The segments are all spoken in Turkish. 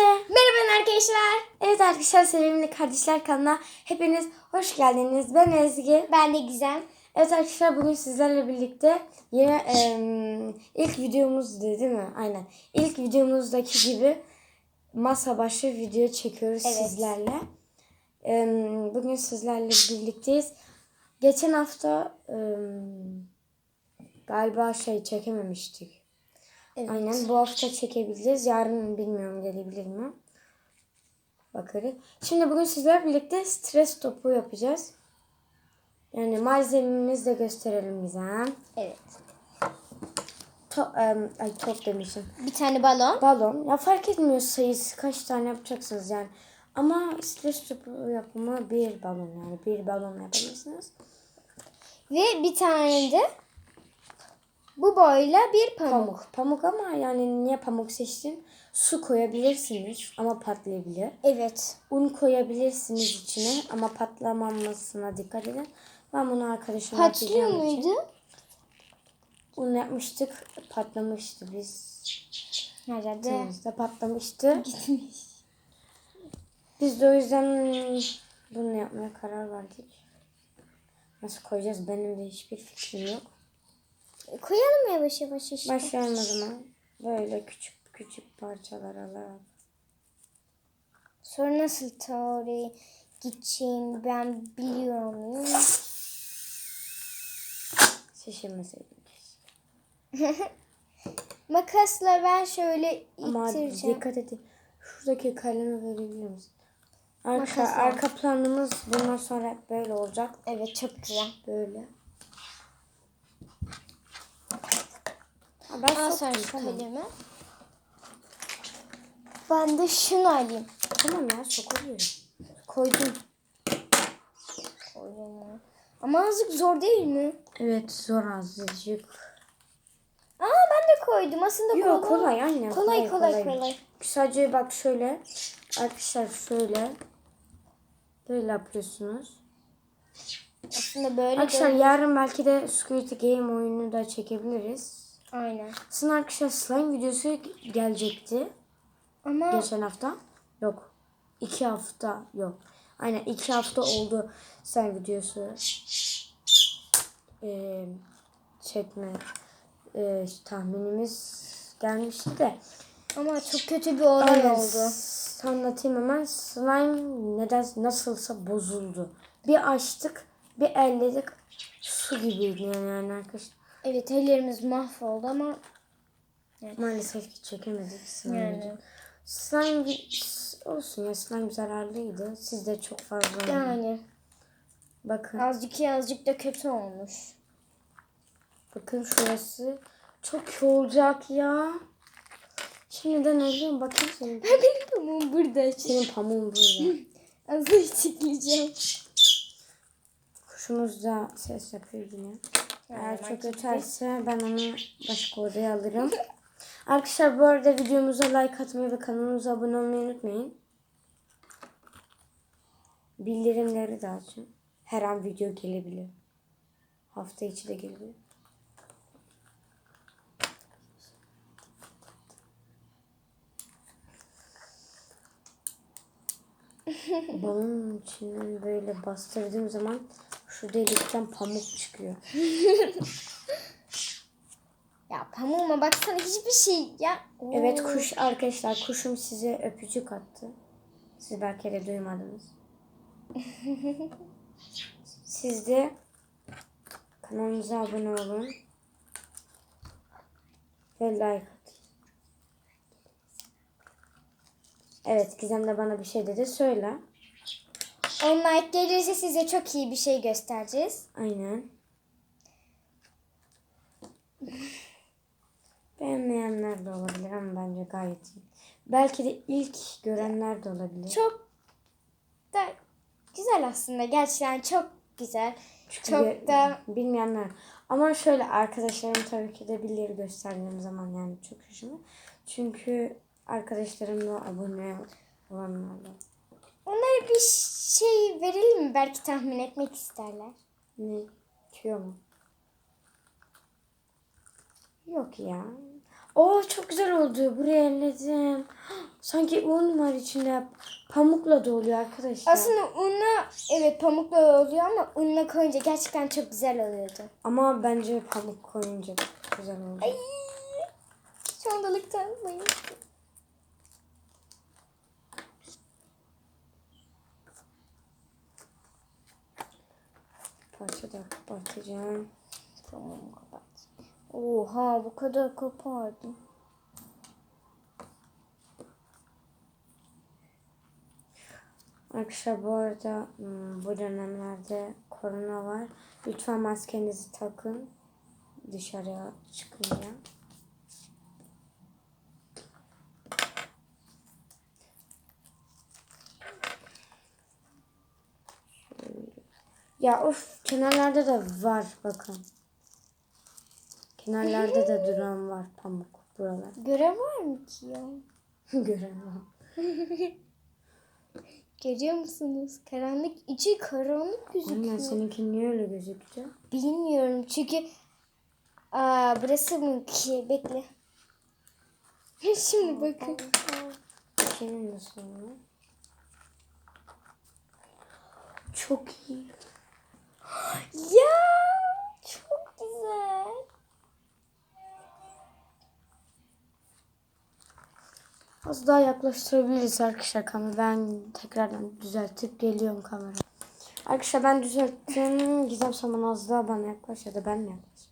Merhaba arkadaşlar. Evet arkadaşlar sevimli kardeşler kanalına hepiniz hoş geldiniz. Ben Ezgi. Ben de Gizem. Evet arkadaşlar bugün sizlerle birlikte yine em, ilk videomuz değil mi? Aynen. İlk videomuzdaki gibi masa başı video çekiyoruz Evet. sizlerle. Em, bugün sizlerle birlikteyiz. Geçen hafta em, galiba şey çekememiştik. Evet. Aynen bu hafta çekebiliriz. Yarın bilmiyorum gelebilir mi? Bakarız. Şimdi bugün sizlerle birlikte stres topu yapacağız. Yani malzememizi de gösterelim bize. Evet. To em, ay top demişim. Bir tane balon. Balon. Ya fark etmiyor sayısı kaç tane yapacaksınız yani. Ama stres topu yapımı bir balon yani. Bir balon yapabilirsiniz. Ve bir tane de bu boyla bir pamuk. Pamuk. Pamuk ama yani niye pamuk seçtim? Su koyabilirsiniz ama patlayabilir. Evet. Un koyabilirsiniz içine ama patlamamasına dikkat edin. Ben bunu arkadaşıma Patlıyor için- muydu? Un yapmıştık. Patlamıştı biz. Nerede? Temizde patlamıştı. Biz de o yüzden bunu yapmaya karar verdik. Nasıl koyacağız benim de hiçbir fikrim yok. Koyalım yavaş yavaş işte. Başlayalım o zaman. Böyle küçük küçük parçalar alarak. Sonra nasıl ta oraya gideceğimi ben biliyor muyum? Şişirmeseydim. Makasla ben şöyle Ama ittireceğim. dikkat edin. Şuradaki kalemi verebilir misin? Arka, Makas al. arka planımız bundan sonra böyle olacak. Evet çok güzel. Böyle. Ben Al soktum, sen şu tamam. kalemi. Ben de şunu alayım. Tamam ya sokuluyor. Koydum. Koyayım. Ama azıcık zor değil mi? Evet zor azıcık. Aa ben de koydum. Aslında Yok kolay anne. Kolay kolay kolay. Sadece bak şöyle. Arkadaşlar şöyle. Böyle yapıyorsunuz. Aslında böyle Arkadaşlar yarın belki de Squid Game oyunu da çekebiliriz. Aynen. Aslında arkadaşlar slime videosu gelecekti. Ama Geçen hafta. Yok. iki hafta yok. Aynen iki hafta oldu slime videosu eee, çekme eee, tahminimiz gelmişti de. ama çok kötü bir olay Aynen, oldu. Anlatayım hemen. Slime neden nasılsa bozuldu. Bir açtık, bir elledik. Su gibiydi yani, yani arkadaşlar. Evet ellerimiz mahvoldu ama Maalesef ki çekemedik slime. Yani. Slime olsun ya slime zararlıydı. Siz de çok fazla yani Bakın. azıcık iyi azıcık da kötü olmuş. Bakın şurası çok olacak ya. Şimdiden ölüyorum. Bakın senin, Benim pamuğum burada. senin pamuğun burada. Azıcık çekileceğim. Kuşumuz da ses yapıyor yine. Eğer çok öterse ben onu başka odaya alırım. Arkadaşlar bu arada videomuza like atmayı ve kanalımıza abone olmayı unutmayın. Bildirimleri de açın. Her an video gelebilir. Hafta içi de gelebilir. Balonun içinden böyle bastırdığım zaman şu delikten pamuk çıkıyor. Ya pamuğuma baksana hiçbir şey ya. Oo. Evet kuş arkadaşlar kuşum size öpücük attı. Siz belki de duymadınız. Siz de kanalımıza abone olun. Ve like atın. Evet Gizem de bana bir şey dedi. Söyle. On like gelirse size çok iyi bir şey göstereceğiz. Aynen. Beğenmeyenler de olabilir ama bence gayet iyi. Belki de ilk görenler de olabilir. Çok da güzel aslında. Gerçekten çok güzel. Çünkü çok bi- da bilmeyenler. Ama şöyle arkadaşlarım tabii ki de bilir gösterdiğim zaman yani çok hoşuma. Çünkü arkadaşlarım da abone olanlar da. Onlara bir şey verelim mi? Belki tahmin etmek isterler. Ne? Tüyo mu? Yok ya. Oo çok güzel oldu. Buraya elledim. Sanki un var içinde. Pamukla da oluyor arkadaşlar. Aslında unla evet pamukla oluyor ama unla koyunca gerçekten çok güzel oluyordu. Ama bence pamuk koyunca güzel oldu. Ay. Çandalıktan bayıldım. Parça da kapatacağım. Tamam kapat. Oha bu kadar kopardım. Arkadaşlar bu arada hmm, bu dönemlerde korona var. Lütfen maskenizi takın. Dışarıya çıkınca. Şöyle. Ya of kenarlarda da var bakın. Kenarlarda da duran var pamuk buralar. Görev var mı ki ya? Gören var. Görüyor musunuz? Karanlık içi karanlık gözüküyor. Anne seninki niye öyle gözüktü? Bilmiyorum çünkü aa burası mı ki? Bekle. Şimdi bakın. Senin nasıl? Çok iyi. Ya çok güzel. Az daha yaklaştırabiliriz arkadaşlar kamerayı. Ben tekrardan düzeltip geliyorum kamera. Arkadaşlar ben düzelttim. Gizem Saman az daha bana yaklaş ya da ben mi yaklaş?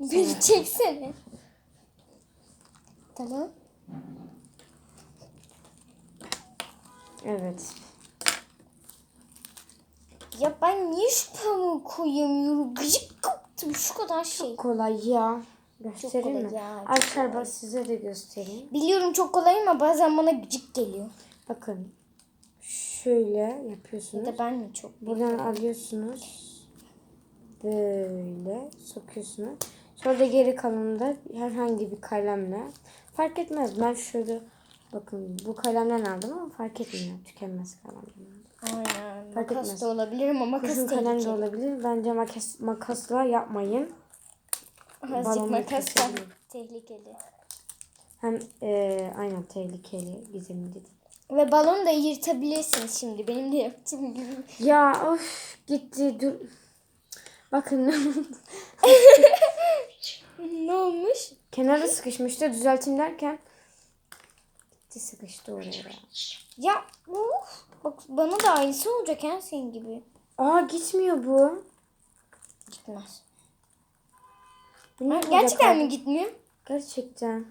Beni çeksene. Tamam. Evet. Ya ben niye şu pamuğu koyamıyorum? Gıcık kaptım şu kadar şey. Kolay ya. Göstereyim mi? ya, çok Arkadaşlar ben size de göstereyim. Biliyorum çok kolay ama bazen bana gıcık geliyor. Bakın. Şöyle Ya yapıyorsunuz. da ben mi çok? Buradan alıyorsunuz. Böyle sokuyorsunuz. Sonra da geri kalanını da herhangi bir kalemle. Fark etmez. Ben şöyle bakın bu kalemden aldım ama fark etmiyor. Tükenmez kalemden aldım. Aynen. Fark Makas etmez. da olabilir ama makas Kurşun kalem de tehlikeli. olabilir. Bence makas, makasla yapmayın. Azıcık balonu makas da tehlikeli. Hem e, aynen tehlikeli gizemli dedi. Ve balonu da yırtabilirsiniz şimdi. Benim de yaptığım gibi. Ya of gitti dur. Bakın ne olmuş? kenara sıkışmıştı düzelteyim derken gitti sıkıştı oraya. Ya of. Bak bana da aynısı olacak ha senin gibi. Aa gitmiyor bu. Gitmez. Bu ne burada Gerçekten mi gitmiyor? Gerçekten.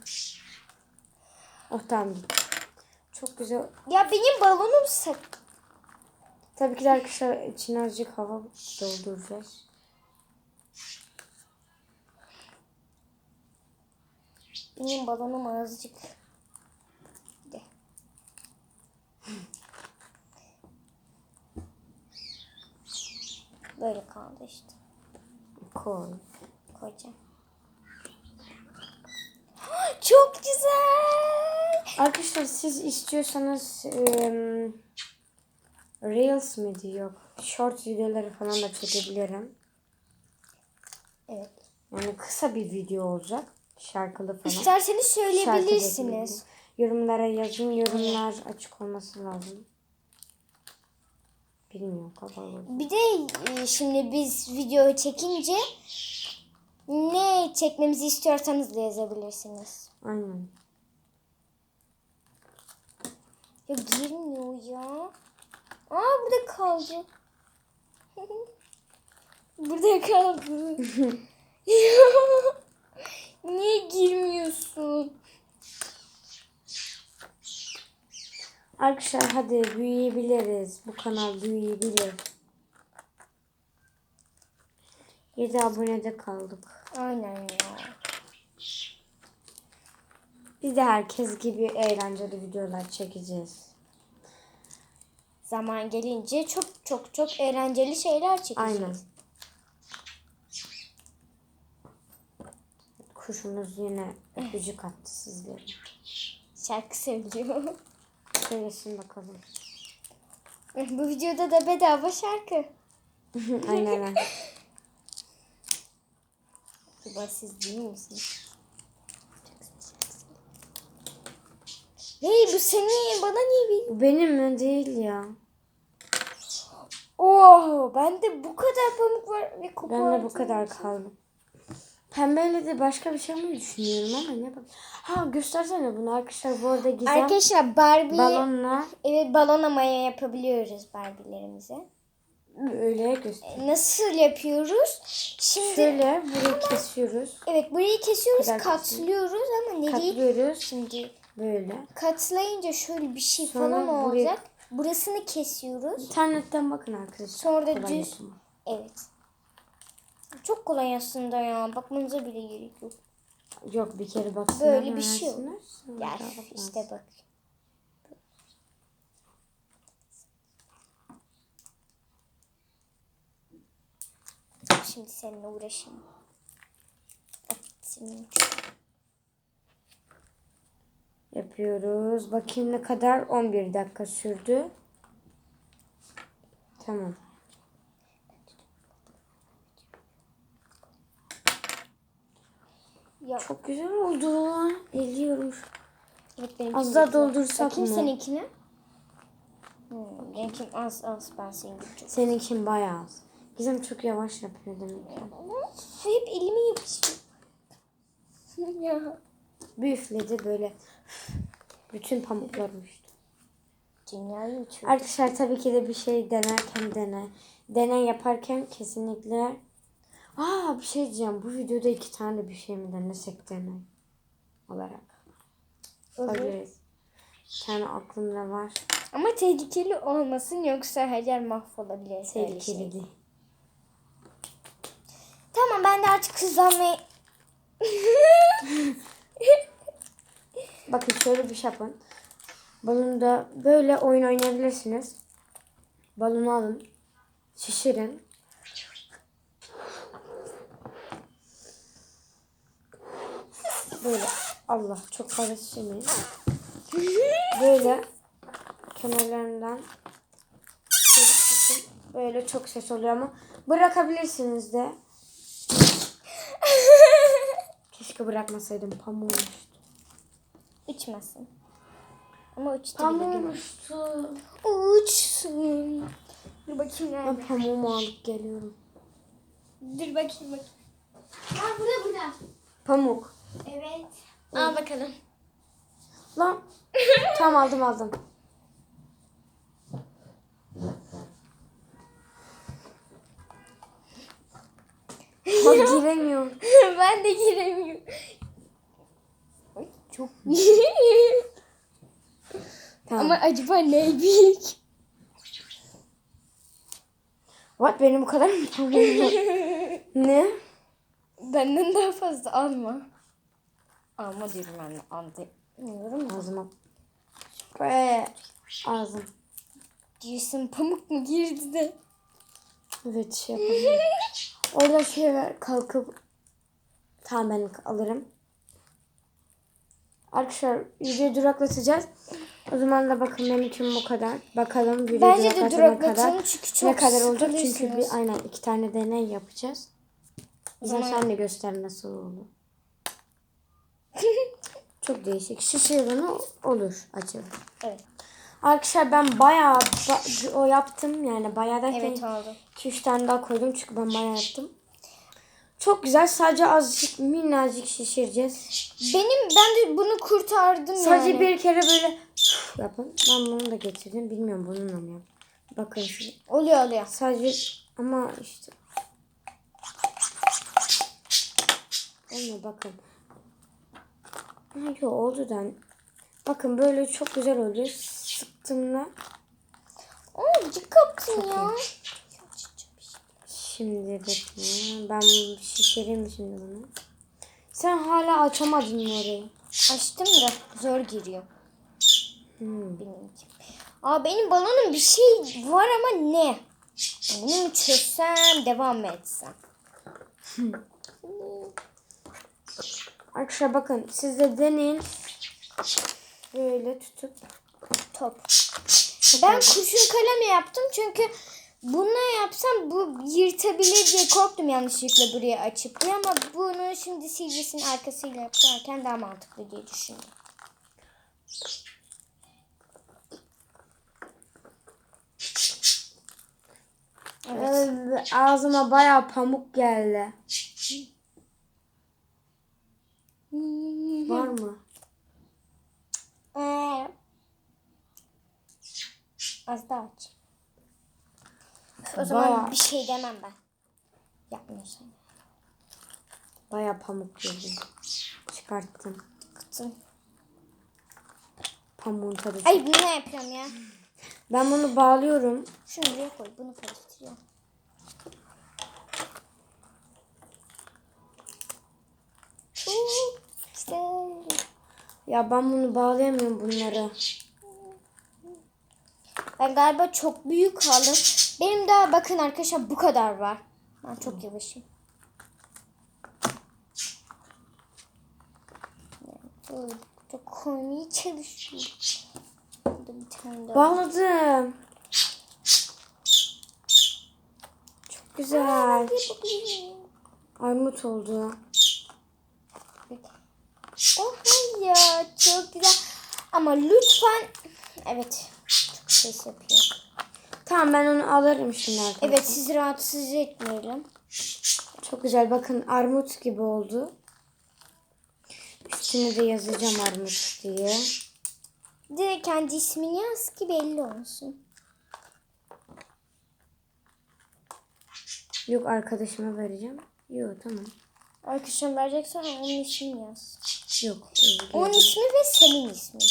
Oh tamam gitti. Çok güzel. Ya benim balonum sak. Tabii ki de arkadaşlar içine azıcık hava dolduracağız. Benim balonum azıcık. De. Böyle kaldı işte. Koy. Koyacağım. Çok güzel. Arkadaşlar siz istiyorsanız eee Reels miydi yok. Short videoları falan da çekebilirim. Evet. Yani kısa bir video olacak. Şarkılı falan. İsterseniz söyleyebilirsiniz. Yorumlara yazın. Yorumlar açık olması lazım. Bilmiyorum kapalı. Bir de e, şimdi biz video çekince ne çekmemizi istiyorsanız da yazabilirsiniz. Aynen. Ya girmiyor ya. Aa burada kaldı. burada kaldı. Niye girmiyorsun? Arkadaşlar hadi büyüyebiliriz. Bu kanal büyüyebilir. 7 abonede kaldık. Aynen ya. Biz de herkes gibi eğlenceli videolar çekeceğiz. Zaman gelince çok çok çok eğlenceli şeyler çekeceğiz. Aynen. Kuşumuz yine öpücük attı sizlere. Şarkı söylüyor. Söylesin bakalım. Bu videoda da bedava şarkı. aynen aynen. Acaba siz değil misiniz? Hey bu senin bana niye bir... Bu benim mi? Değil ya. Oo bende bu kadar pamuk var ve koku Ben var. de bu kadar kaldı. Pembeyle de başka bir şey mi düşünüyorum ama ne bak. Ha göstersene bunu arkadaşlar bu arada Gizem Arkadaşlar Barbie balonla evet balona maya yapabiliyoruz Barbie'lerimize. öyle göster. E, Nasıl yapıyoruz? Şimdi Şöyle burayı kesiyoruz. evet burayı kesiyoruz, Kadar katlıyoruz ama nereye? Katlıyoruz. Şimdi Böyle. katlayınca şöyle bir şey Sonra falan buraya- olacak. Burasını kesiyoruz. İnternetten bakın arkadaşlar. Sonra da düz. yapımı. Evet. Çok kolay aslında ya. Bakmanıza bile gerek yok. Yok bir kere baksınlar. Böyle bir şey yok. bakmaz. işte bak. Şimdi seninle uğraşayım. Senin Yapıyoruz. Bakayım ne kadar? 11 dakika sürdü. Tamam. Ya, Çok güzel oldu. Eliyorum. evet, Az daha güzel. doldursak Bakayım mı? seninkine. Hmm, benimki az az ben seninki çok. Seninkin bayağı az. Gizem çok yavaş yapıyor demek ki. Hep elime yapışıyor. ya. Bir üfledi böyle. Bütün pamuklar uçtu. Dünyayı uçuyor. Arkadaşlar tabii ki de bir şey denerken deney. Deney yaparken kesinlikle Aa bir şey diyeceğim. Bu videoda iki tane bir şey mi denesek deney olarak. Bir tane aklımda var. Ama tehlikeli olmasın yoksa her yer mahvolabilir. Tehlikeli şey. değil. Tamam ben de artık hızlanmayı... Bakın şöyle bir şey yapın. Balonda böyle oyun oynayabilirsiniz. Balonu alın. Şişirin. Böyle. Allah çok fazla şişirmeyin. Böyle kenarlarından böyle çok ses oluyor ama bırakabilirsiniz de. Keşke bırakmasaydım pamuğu. Uçmasın. Ama uçtu bile. Pamuğum uçtu. Uçsun. Dur bakayım nerede? Ben pamuğumu alıp geliyorum. Dur bakayım bakayım. Aa burada burada. Pamuk. Evet. Al bakalım. Lan. tamam aldım aldım. Bak giremiyorum. ben de giremiyorum. Ay, Çok Tamam. Ama acaba ne büyük? What benim bu kadar mı ne? Benden daha fazla alma. Al demiyorum. da. Ağzıma. Be. Ağzım. Diyorsun pamuk mu girdi de? Evet şey yapalım. Orada şey ver kalkıp. Tamam ben alırım. Arkadaşlar videoyu duraklatacağız. O zaman da bakın benim için bu kadar. Bakalım video Bence de duraklatın çünkü çok ne kadar olacak? Çünkü bir aynen iki tane deney yapacağız. O zaman sen de göster nasıl oldu. Çok değişik. Şişirini olur açılır. Evet. Arkadaşlar ben bayağı ba- o yaptım yani bayağı da Evet oldu. 2-3 tane daha koydum çünkü ben bayağı yaptım. Çok güzel sadece azıcık minnacık şişireceğiz. Benim ben de bunu kurtardım Sadece yani. bir kere böyle yapın. Ben bunu da getirdim. Bilmiyorum bununla mı yaptım. Bakın size. Oluyor oluyor. Sadece ama işte. Olmuyor bakın. Ha, oldu da. Bakın böyle çok güzel oluyor. Sıktığımda. Oo gıcık kaptın ya. Şimdi bekle. Ben şişireyim şimdi bunu. Sen hala açamadın mı orayı? Açtım da zor giriyor. Hmm. Benimki. Aa benim balonum bir şey var ama ne? Bunu mu çözsem devam mı etsem? Arkadaşlar bakın siz de deneyin. Böyle tutup top. Ben kurşun kalem yaptım çünkü bunu yapsam bu yırtabilir diye korktum yanlışlıkla buraya açıp diye ama bunu şimdi silgisinin arkasıyla yaparken daha mantıklı diye düşündüm. Evet. Ağzıma bayağı pamuk geldi. Var mı? Ee, Az daha aç. O zaman Bayağı. bir şey demem ben. Yapmıyorsan. Bayağı pamuk geldi. Çıkarttım. Kıtın. Pamuğun tadı. Ay bunu ne yapıyorum ya? Ben bunu bağlıyorum. Şunu buraya koy. Bunu karıştırıyorum. Ya ben bunu bağlayamıyorum bunları. Ben galiba çok büyük aldım. Benim daha bakın arkadaşlar bu kadar var. Ben çok yavaşım. Çok koymaya çalışıyorum. Burada bir tane daha. Bağladım. Çok güzel. Armut oldu. Oh ya çok güzel. Ama lütfen evet çok ses yapıyor. Tamam ben onu alırım şimdi arkadaşlar. Evet sizi rahatsız etmeyelim. Çok güzel. Bakın armut gibi oldu. Üstüne de yazacağım armut diye. Direkt kendi ismini yaz ki belli olsun. Yok arkadaşıma vereceğim. Yok tamam. Arkadaşım vereceksen onun ismini yaz. Yok. Onun ismi ve senin ismin.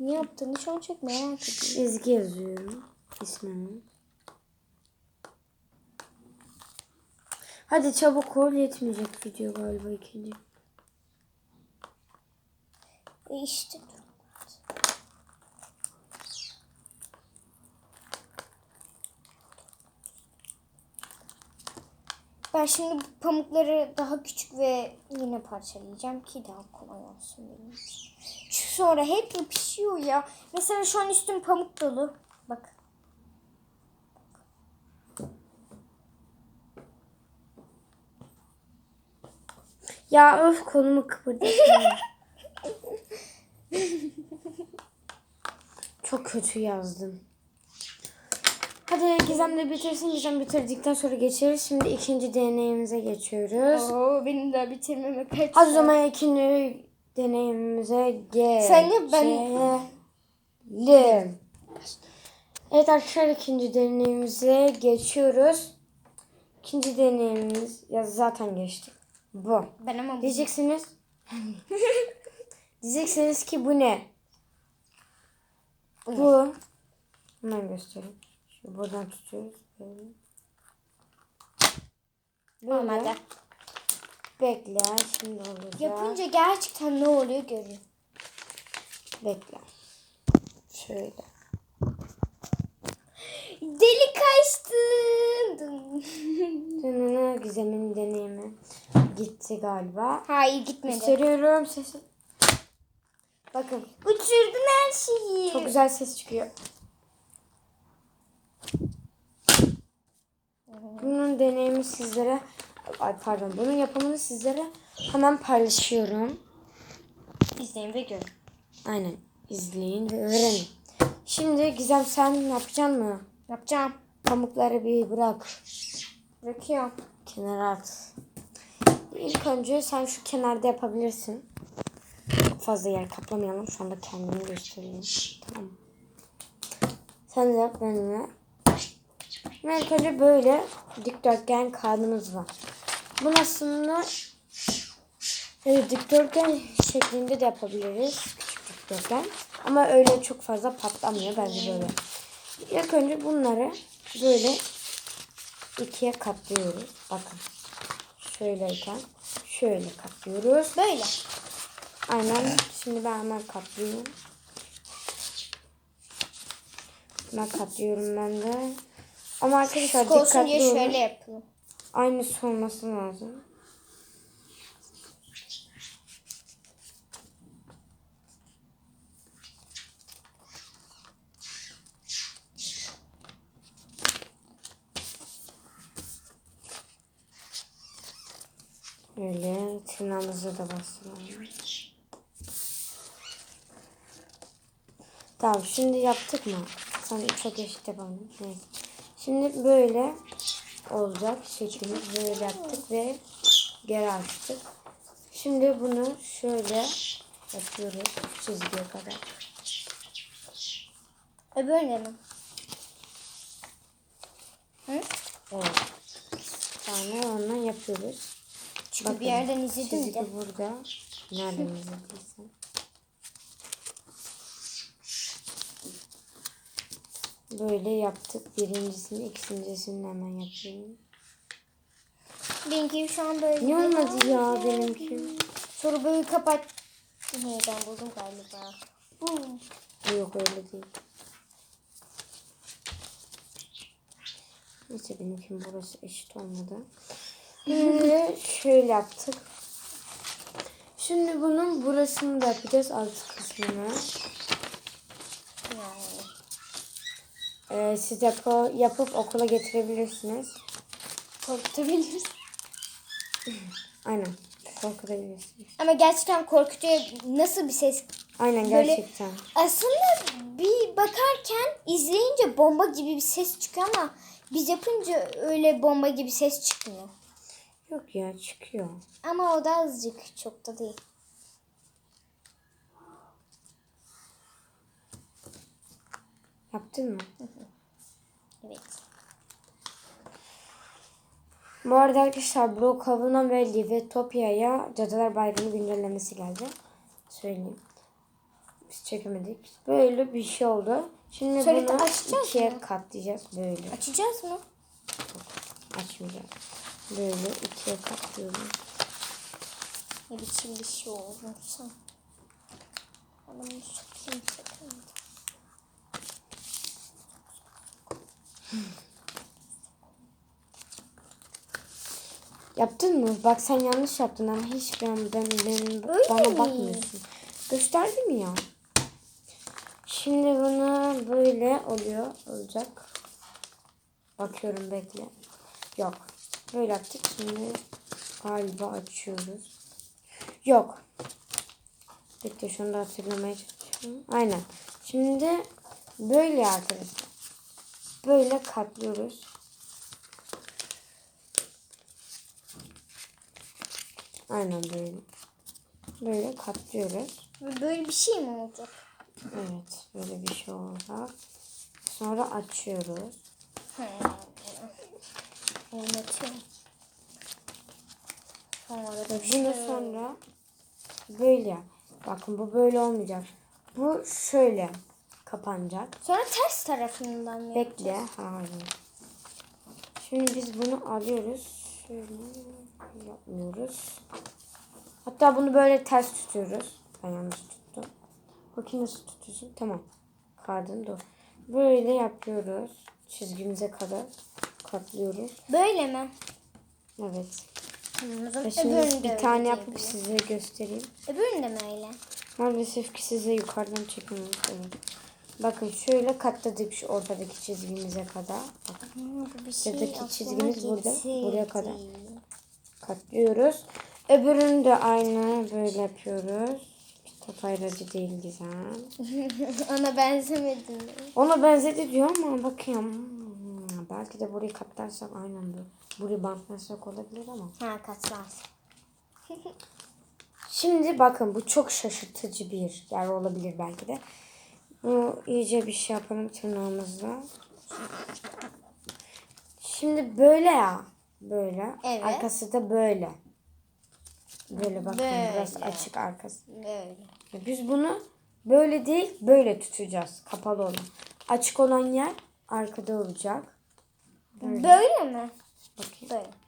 Ne yaptığını şu an çok merak ediyorum. Ezgi yazıyorum. ismimi. Hadi çabuk ol yetmeyecek video galiba ikinci. İşte dur. Ben şimdi pamukları daha küçük ve yine parçalayacağım ki daha kolay olsun benim. Çünkü sonra hep yapışıyor ya. Mesela şu an üstüm pamuk dolu. Bak. Ya öf kolumu kıpırdatma. Çok kötü yazdım. Hadi Gizem de bitirsin. Gizem bitirdikten sonra geçeriz. Şimdi ikinci deneyimize geçiyoruz. Oo, benim daha bitirmeme kaç Hadi o zaman ikinci deneyimimize geçelim. Sen yap, ben- Evet arkadaşlar ikinci deneyimimize geçiyoruz. İkinci deneyimimiz ya zaten geçtik. Bu. Ben ama bu Diyeceksiniz. Diyeceksiniz ki bu ne? Bu. Hemen göstereyim. Şöyle buradan tutuyoruz. Böyle. Böyle. olmadı. Bekle. Şimdi olacak. Yapınca gerçekten ne oluyor görün. Bekle. Şöyle. Deli kaçtın. Dönene Gizem'in deneyimi gitti galiba. Hayır gitmedi. Gösteriyorum sesi. Bakın. Uçurdun her şeyi. Çok güzel ses çıkıyor. Bunun deneyimi sizlere ay pardon bunun yapımını sizlere hemen paylaşıyorum. İzleyin ve görün. Aynen izleyin ve öğrenin. Şimdi Gizem sen yapacaksın mı? Yapacağım. Pamukları bir bırak. Bırakıyorum. Kenara at. İlk önce sen şu kenarda yapabilirsin. Çok fazla yer kaplamayalım. Şu anda kendimi göstereyim. Tamam. Sen de yap benimle. Ve ilk önce böyle dikdörtgen kağıdımız var. Bunu aslında e, dikdörtgen şeklinde de yapabiliriz. Küçük dikdörtgen. Ama öyle çok fazla patlamıyor. Bence böyle. İlk önce bunları böyle ikiye katlıyoruz. Bakın. Şöyleyken şöyle katlıyoruz. Böyle. Aynen. Şimdi ben hemen katlıyorum. Ben katlıyorum ben de. Ama arkadaşlar Sık olsun diye olun. şöyle yapalım. Aynısı olması lazım. Öyle tırnağımızı da bastıralım. Tamam şimdi yaptık mı? Sen çok eşit yapalım. Neyse. Şimdi böyle olacak şeklimiz. Böyle yaptık ve geri açtık. Şimdi bunu şöyle yapıyoruz çizgiye kadar. Öbürüne mi? Hı? Evet. Sonra ondan yapıyoruz. Çünkü bir yerden izledim de. burada. Nereden izlediysen. Böyle yaptık. Birincisini, ikincisini hemen yapıyorum. Benimki şu an böyle. Niye olmadı ya benimki? Sonra böyle kapat. Niye ben buldum galiba. Hmm. Yok öyle değil. Neyse benimki burası eşit olmadı. Şimdi şöyle yaptık. Şimdi bunun burasını da yapacağız alt kısmını. Yani. Ee, siz yapı, yapıp okula getirebilirsiniz. Korkutabiliriz. Aynen. Korkutabilirsiniz. Ama gerçekten korkutuyor. Nasıl bir ses? Aynen Böyle- gerçekten. Aslında bir bakarken izleyince bomba gibi bir ses çıkıyor ama biz yapınca öyle bomba gibi ses çıkmıyor. Yok ya çıkıyor. Ama o da azıcık çok da değil. Yaptın mı? Evet. Bu arada arkadaşlar Brookhaven'a ve Livetopya'ya Cadılar Bayramı güncellemesi geldi. Söyleyeyim. Biz çekemedik. Böyle bir şey oldu. Şimdi Sonra bunu açacağız ikiye mı? katlayacağız. Böyle. Açacağız mı? Açmayacağız. Böyle ikiye katlıyoruz. Ne biçim bir şey. Ben bunu sokayım sakın. Yaptın mı? Bak sen yanlış yaptın ama hiç ben, ben, ben Öyle bana mi? bakmıyorsun. Gösterdim ya. Şimdi bunu böyle oluyor. Olacak. Bakıyorum bekle. Yok. Böyle yaptık. Şimdi galiba açıyoruz. Yok. Bekle şunu da hatırlamaya çalışıyorum. Aynen. Şimdi böyle arkadaşlar. Böyle katlıyoruz. Aynen böyle. Böyle katlıyoruz. Böyle bir şey mi olacak? Evet. Böyle bir şey olacak. Sonra açıyoruz. Oynatıyorum. Sonra da Bunu sonra böyle. Bakın bu böyle olmayacak. Bu şöyle kapanacak. Sonra ters tarafından? Bekle. Hayır. Şimdi biz bunu alıyoruz. Şöyle yapmıyoruz. Hatta bunu böyle ters tutuyoruz. Ben yanlış tuttum. Bakayım nasıl tutuyorsun. Tamam. Kardın dur. Böyle yapıyoruz. Çizgimize kadar katlıyoruz. Böyle mi? Evet. Şimdi öbürünü bir tane yapıp size göstereyim. Öbürünü de mi öyle? Maalesef ki size yukarıdan çekemiyoruz. Evet. Bakın şöyle katladık şu ortadaki çizgimize kadar. Bakın. Bu bir şey çizgimiz burada, buraya kadar. katlıyoruz. Öbürünü de aynı böyle yapıyoruz. Kitap ayrıcı değil güzel. Ona benzemedin mi? Ona benzedi diyor ama bakayım. Hmm, Belki de burayı katlarsak aynen böyle. Burayı bantlasak olabilir ama. Ha katlarsın. Şimdi bakın bu çok şaşırtıcı bir yer olabilir belki de. Bu iyice bir şey yapalım tırnağımızla. Şimdi böyle ya. Böyle. Evet. Arkası da böyle. Böyle bakın biraz Böyle. açık arkası. Böyle. Biz bunu böyle değil böyle tutacağız. Kapalı olan. Açık olan yer arkada olacak. Böyle mi? Bakayım. Böyle.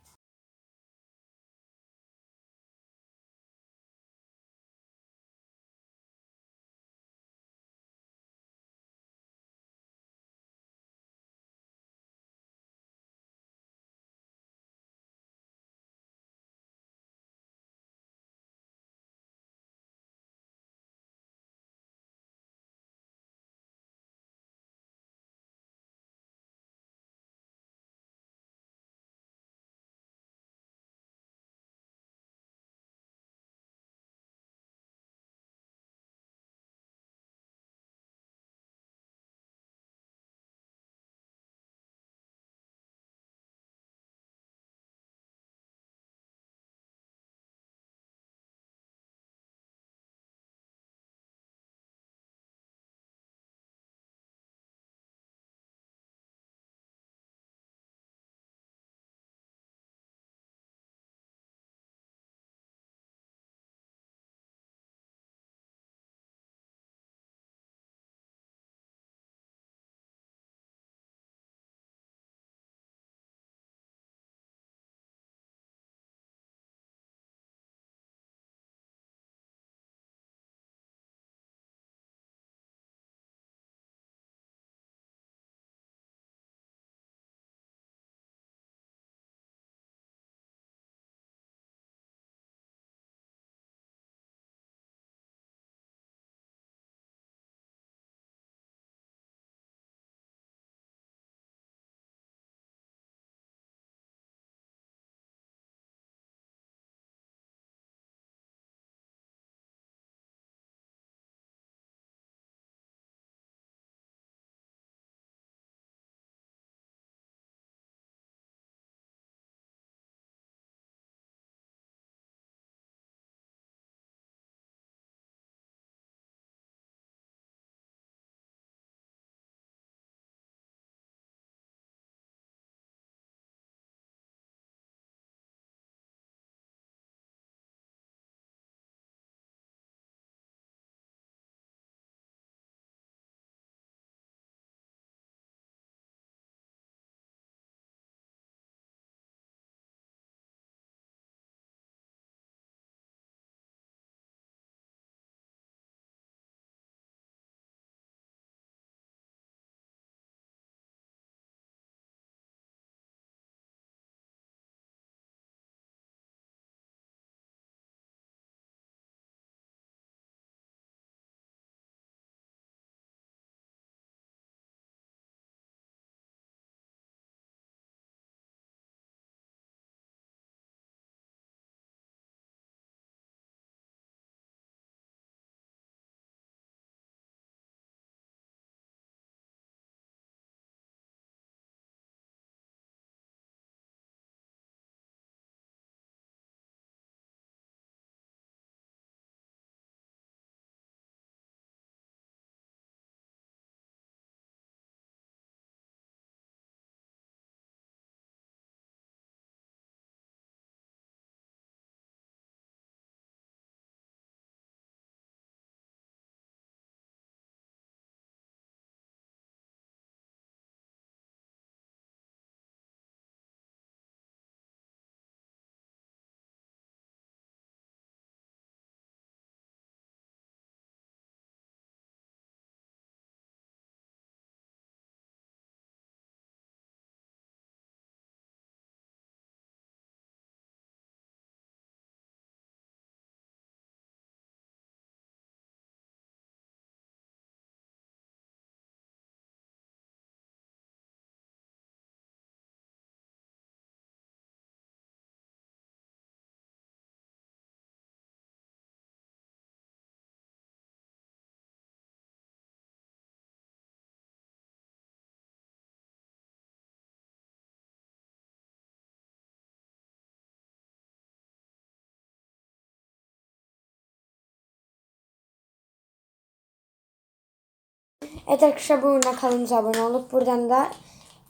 Evet arkadaşlar bu ürüne kanalımıza abone olup buradan da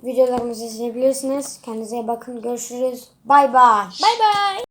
videolarımızı izleyebilirsiniz. Kendinize iyi bakın. Görüşürüz. Bay bay. Bay bay.